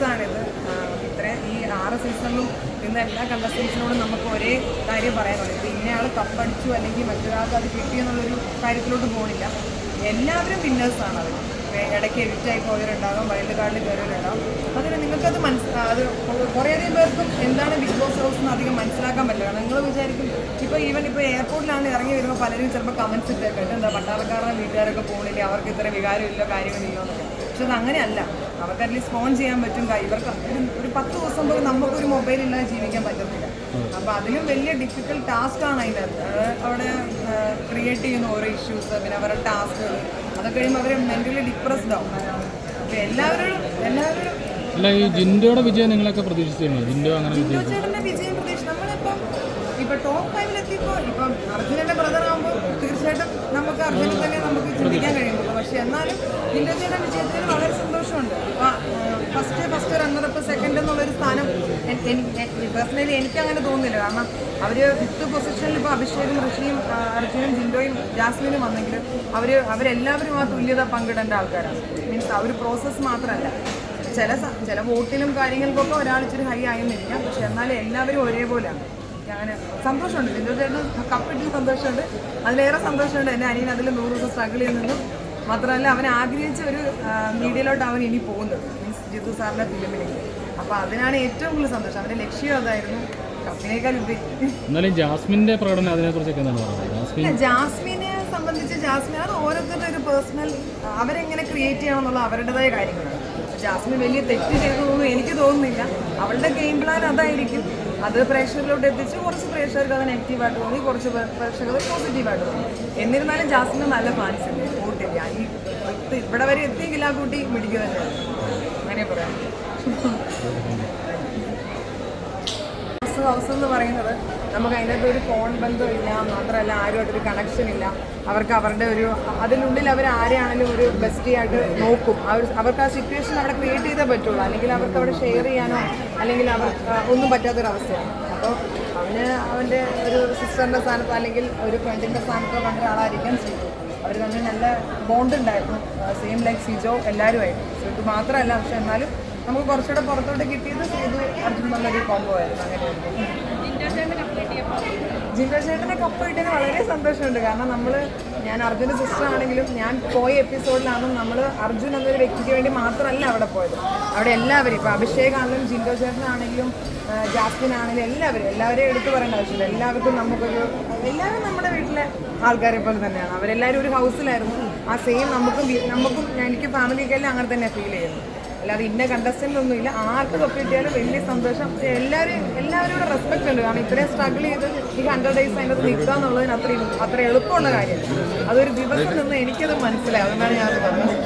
ഇത്ര ഇത്രയും ഈ ആറ് സീസണിലും ഇന്ന് എല്ലാ കണ്ടസ്റ്റൻസിനോടും നമുക്ക് ഒരേ കാര്യം പറയാനുള്ളൂ ഇപ്പോൾ ഇന്നയാൾ കപ്പടിച്ചു അല്ലെങ്കിൽ മറ്റൊരാൾക്ക് അത് കിട്ടിയെന്നുള്ളൊരു കാര്യത്തിലോട്ട് പോകണില്ല എല്ലാവരും വിന്നേഴ്സാണ് അവർ ഇടയ്ക്ക് എഡിറ്റായി പോയവരുണ്ടാകും വൈൽഡ് കാർഡിൽ കയറിയവരുണ്ടാകും അതിന് നിങ്ങൾക്കത് മനസ്സ് അത് കുറേയധികം പേർക്കും എന്താണ് ബിഗ് ബോസ് ഹൗസ് എന്ന് അധികം മനസ്സിലാക്കാൻ പറ്റില്ല. നിങ്ങൾ വിചാരിക്കും ഇപ്പോൾ ഈവൻ ഇപ്പോൾ എയർപോർട്ടിലാണ് ഇറങ്ങി വരുമ്പോൾ പലരും ചിലപ്പോൾ കമൻസ് ഇട്ടേക്കിട്ട് എന്താ പട്ടാളക്കാരുടെ വീട്ടുകാരൊക്കെ പോകണില്ലേ അവർക്ക് ഇത്ര വികാരമില്ല കാര്യങ്ങളില്ലോ എന്നൊക്കെ. പക്ഷെ അത് അങ്ങനെയല്ല. അവർക്ക് അറ്റ്ലീസ്റ്റ് ഫോൺ ചെയ്യാൻ പറ്റും ഇവർക്ക് ഒരു പത്ത് ദിവസം പോലും നമുക്കൊരു മൊബൈൽ ഇല്ലാതെ ജീവിക്കാൻ പറ്റത്തില്ല. അപ്പോൾ അതിലും വലിയ ഡിഫിക്കൽട്ട് ടാസ്ക് ആണ് അതിന്റെ അകത്ത് അത് അവിടെ ക്രിയേറ്റ് ചെയ്യുന്ന ഓരോ ഇഷ്യൂസ് പിന്നെ അവരുടെ ടാസ്കുകൾ അതൊക്കെ കഴിയുമ്പോൾ അവർ മെന്റലി ഡിപ്രസ്ഡ് ആവും. അപ്പോൾ എല്ലാവരും എല്ലാവരും അല്ല ഈ ജിൻഡോയുടെ വിജയം നിങ്ങളൊക്കെ പ്രതീക്ഷിച്ചിരുന്നു? ജിൻഡോ അങ്ങനെ ജിൻഡോ വിജയിച്ചു ചേട്ടന്റെ വിജയം പ്രതീക്ഷ നമ്മളിപ്പം ഇപ്പൊ ടോപ്പ് ഫൈവിലെത്തിയപ്പോ ഇപ്പം അർജുനന്റെ ബ്രദർ ആകുമ്പോൾ തീർച്ചയായിട്ടും നമുക്ക് അർജുനെ തന്നെ നമുക്ക് ചിന്തിക്കാൻ കഴിയുള്ളൂ പക്ഷെ എന്നാലും ജിൻഡോ വിജയത്തിൽ വളരെ സന്തോഷമുണ്ട്. ഫസ്റ്റ് ഫസ്റ്റ് റണ്ണറപ്പ് സെക്കൻഡ് എന്നുള്ളൊരു സ്ഥാനം പേഴ്സണലി എനിക്ക് അങ്ങനെ തോന്നുന്നില്ല. കാരണം അവർ ഫിഫ്ത്ത് പൊസിഷനിൽ ഇപ്പോൾ അഭിഷേകും ഋഷിയും അർജുനും ജിൻഡോയും ജാസ്മിനും വന്നെങ്കിൽ അവർ അവരെല്ലാവരും ആ തുല്യത പങ്കിടേണ്ട ആൾക്കാരാണ്. മീൻസ് ആ ഒരു പ്രോസസ്സ് മാത്രമല്ല. ചില ചില വോട്ടിലും കാര്യങ്ങൾക്കൊക്കെ ഒരാൾ ഇച്ചിരി ഹൈ ആയെന്നിരിക്കാം പക്ഷെ എന്നാലും എല്ലാവരും ഒരേപോലെയാണ്. അങ്ങനെ സന്തോഷമുണ്ട്. ജിൻഡോ ചേട്ടന് കപ്പിട്ടിൽ സന്തോഷമുണ്ട്. അതിലേറെ സന്തോഷമുണ്ട്. എന്റെ അനിയൻ അതിൽ നൂറ് ദിവസം സ്ട്രഗിൾ ചെയ്യുന്നതും മാത്രമല്ല അവൻ ആഗ്രഹിച്ച ഒരു മീഡിയയിലോട്ട് അവൻ ഇനി പോകുന്നത്. മീൻസ് ജിത്തു സാറിന്റെ ഫിലിമിലേക്ക്. അപ്പോൾ അതിനാണ് ഏറ്റവും കൂടുതൽ സന്തോഷം. അവന്റെ ലക്ഷ്യം അതായിരുന്നു എന്നാലും ജാസ്മിന്റെ പ്രകടനം എന്താണ് പറയുന്നത്? ജാസ്മിനെ സംബന്ധിച്ച് ജാസ്മിൻ അത് ഓരോരുത്തരുടെ ഒരു പേഴ്സണൽ അവരെങ്ങനെ ക്രിയേറ്റ് ചെയ്യണം എന്നുള്ള അവരുടേതായ കാര്യങ്ങളാണ്. ജാസ്മിൻ വലിയ തെറ്റ് ചെയ്തതൊന്നും എനിക്ക് തോന്നുന്നില്ല. അവളുടെ ഗെയിം പ്ലാൻ അതായിരിക്കും. അത് പ്രേക്ഷകരിലോട്ട് എത്തിച്ച് കുറച്ച് പ്രേക്ഷകർക്ക് അത് നെഗറ്റീവായിട്ട് തോന്നി കുറച്ച് പ്രേക്ഷകർ പോസിറ്റീവായിട്ട് തോന്നി. എന്നിരുന്നാലും ജാസ്മിന് നല്ല ഫാൻസ് ഉണ്ട് കൂട്ടില്ല ഈ ഇവിടെ വരെ എത്തിയെങ്കിൽ ആ കൂട്ടി മിടിക്കുക തന്നെ അങ്ങനെ പറയാം. ഹൗസ് ഹൗസ് എന്ന് പറയുന്നത് നമുക്ക് അതിനകത്ത് ഒരു ഫോൺ ബന്ധം ബന്ധമില്ല മാത്രമല്ല ആരുമായിട്ടൊരു കണക്ഷൻ ഇല്ല. അവർക്ക് അവരുടെ ഒരു അതിനുള്ളിൽ അവർ ആരെയാണെങ്കിലും ഒരു ബെസ്റ്റി ആയിട്ട് നോക്കും. അവർ അവർക്ക് ആ സിറ്റുവേഷൻ അവിടെ ക്രിയേറ്റ് ചെയ്തേ പറ്റുള്ളൂ. അല്ലെങ്കിൽ അവർക്ക് അവിടെ ഷെയർ ചെയ്യാനോ അല്ലെങ്കിൽ അവർ ഒന്നും പറ്റാത്തൊരവസ്ഥയാണ്. അപ്പോൾ അവന് അവന്റെ ഒരു സിസ്റ്ററിന്റെ സ്ഥാനത്ത് അല്ലെങ്കിൽ ഒരു ഫ്രണ്ടിന്റെ സ്ഥാനത്തോ കണ്ട ഒരാളായിരിക്കാം ചെയ്തു അവർ തമ്മിൽ നല്ല ബോണ്ട് ഉണ്ടായിരുന്നു. സെയിം ലൈക്ക് സിജോ എല്ലാവരുമായിരുന്നു. ഇത് മാത്രമല്ല പക്ഷെ എന്നാലും നമുക്ക് കുറച്ചുകൂടെ പുറത്തോട്ട് കിട്ടിയത് സേതു അർജുൻ നല്ലൊരു കോംബോ ആയിരുന്നു. അങ്ങനെയായിരുന്നു ജിൻഡോ ചേട്ടനെ കപ്പ് കിട്ടിയത് വളരെ സന്തോഷമുണ്ട്. കാരണം നമ്മൾ ഞാൻ അർജുന്റെ സിസ്റ്റർ ആണെങ്കിലും ഞാൻ പോയ എപ്പിസോഡിലാണ് നമ്മൾ അർജുൻ എന്നൊരു വ്യക്തിക്ക് വേണ്ടി മാത്രമല്ല അവിടെ പോയത്. അവിടെ എല്ലാവരും ഇപ്പോൾ അഭിഷേക് ആണെങ്കിലും ജിൻഡോ ചേട്ടനാണെങ്കിലും ജാസ്മിൻ ആണെങ്കിലും എല്ലാവരും എല്ലാവരെയും എടുത്തു പറയേണ്ട ആവശ്യമില്ല. എല്ലാവർക്കും നമുക്കൊരു എല്ലാവരും നമ്മുടെ വീട്ടിലെ ആൾക്കാരെ പോലെ തന്നെയാണ്. അവരെല്ലാവരും ഒരു ഹൗസിലായിരുന്നു ആ സെയിം നമുക്കും നമുക്കും എനിക്ക് ഫാമിലിക്കെല്ലാം അങ്ങനെ തന്നെ ഫീൽ ചെയ്യുന്നു. അല്ലാതെ ഇന്ന കണ്ടസ്റ്റന്റ് ഒന്നുമില്ല ആർക്ക് കപ്പ് കിട്ടിയാലും വലിയ സന്തോഷം. എല്ലാവരും എല്ലാവരോടും റെസ്പെക്ട് ഉണ്ട്. കാരണം ഇത്രയും സ്ട്രഗിൾ ചെയ്ത് ഈ ഹൺഡ്രഡ് ഡേയ്സ് അതിനകത്ത് നിൽക്കുക എന്നുള്ളതിന് അത്ര അത്ര എളുപ്പമുള്ള കാര്യമാണ് അതൊരു ദിവസം നിന്ന് എനിക്കത് മനസ്സിലായി. അതുകൊണ്ടാണ് ഞാൻ പറഞ്ഞത്.